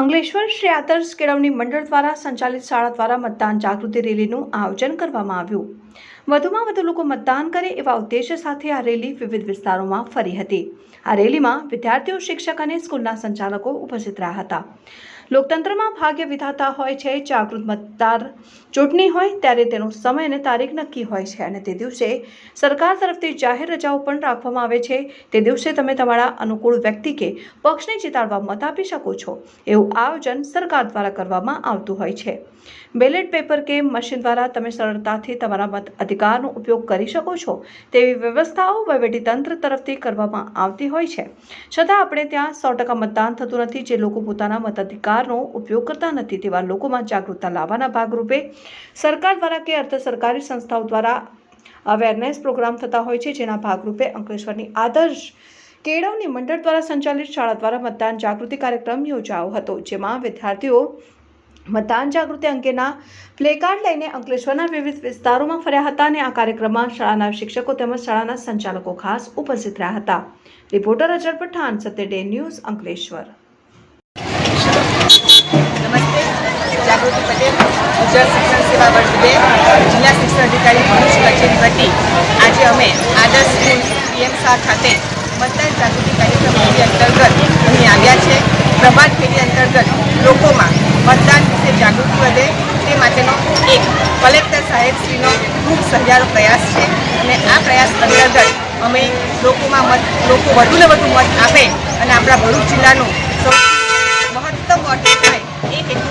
અંકલેશ્વર શ્રી આદર્શ કેળવણી મંડળ દ્વારા સંચાલિત શાળા દ્વારા મતદાન જાગૃતિ રેલીનું આયોજન કરવામાં આવ્યું. વધુમાં વધુ લોકો મતદાન કરે એવા ઉદ્દેશ્ય સાથે આ રેલી વિવિધ વિસ્તારોમાં ફરી હતી. આ રેલીમાં વિદ્યાર્થીઓ, શિક્ષક અને સ્કૂલના સંચાલકો ઉપસ્થિત રહ્યા હતા. લોકતંત્રમાં ભાગ્ય વિધાતા હોય છે, જાગૃત મતદાર ચૂંટણી હોય ત્યારે તેનો સમય અને તારીખ નક્કી હોય છે અને તે દિવસે સરકાર તરફથી જાહેર રજાઓ પણ રાખવામાં આવે છે. તે દિવસે તમે તમારા અનુકૂળ વ્યક્તિ કે પક્ષને જીતાડવા મત આપી શકો છો. એવું આયોજન સરકાર દ્વારા કરવામાં આવતું હોય છે. બેલેટ પેપર કે મશીન દ્વારા તમે સરળતાથી તમારા મત અધિકારનો ઉપયોગ કરી શકો છો તેવી વ્યવસ્થાઓ વહીવટીતંત્ર તરફથી કરવામાં આવતી હોય છે. છતાં આપણે ત્યાં સો ટકા મતદાન થતું નથી, જે લોકો પોતાના મતાધિકારનો ઉપયોગ કરતા નથી તેવા લોકોમાં જાગૃતતા લાવવાના ભાગરૂપે સરકાર દ્વારા કે અર્ધ સરકારી સંસ્થાઓ દ્વારા અવેરનેસ પ્રોગ્રામ થતા હોય છે, જેના ભાગરૂપે અંકલેશ્વરની આદર્શ કેળવણી મંડળ દ્વારા સંચાલિત શાળા દ્વારા મતદાન જાગૃતિ કાર્યક્રમ યોજાયો હતો, જેમાં વિદ્યાર્થીઓ મતદાન જાગૃતિ અંગેના પ્લેકાર્ડ લઈને અંકલેશ્વરના વિવિધ વિસ્તારોમાં ફર્યા હતા અને આ કાર્યક્રમમાં શાળાના શિક્ષકો તેમજ શાળાના સંચાલકો ખાસ ઉપસ્થિત રહ્યા હતા. Reporter Azhar Pathan, Satya day news, Ankleshwar. Gujarat શિક્ષણ સેવા વર્ષ બે, જિલ્લા શિક્ષણ અધિકારી ભરૂચ કચેરી વતી. આજે અમે આદર્શ સ્કૂલ પીએમ શાહ ખાતે મતદાન જાગૃતિ કાર્યક્રમ અંતર્ગત અહીં આવ્યા છે. પ્રભાત ફેરી અંતર્ગત લોકોમાં મતદાન વધે તે માટેનો એક કલેક્ટર સાહેબશ્રીનો ખૂબ સહિયારો પ્રયાસ છે અને આ પ્રયાસ અંતર્ગત અમે લોકોમાં મત, લોકો વધુને વધુ મત આપે અને આપણા ભરૂચ જિલ્લાનું સૌથી મહત્તમ વોટ થાય એ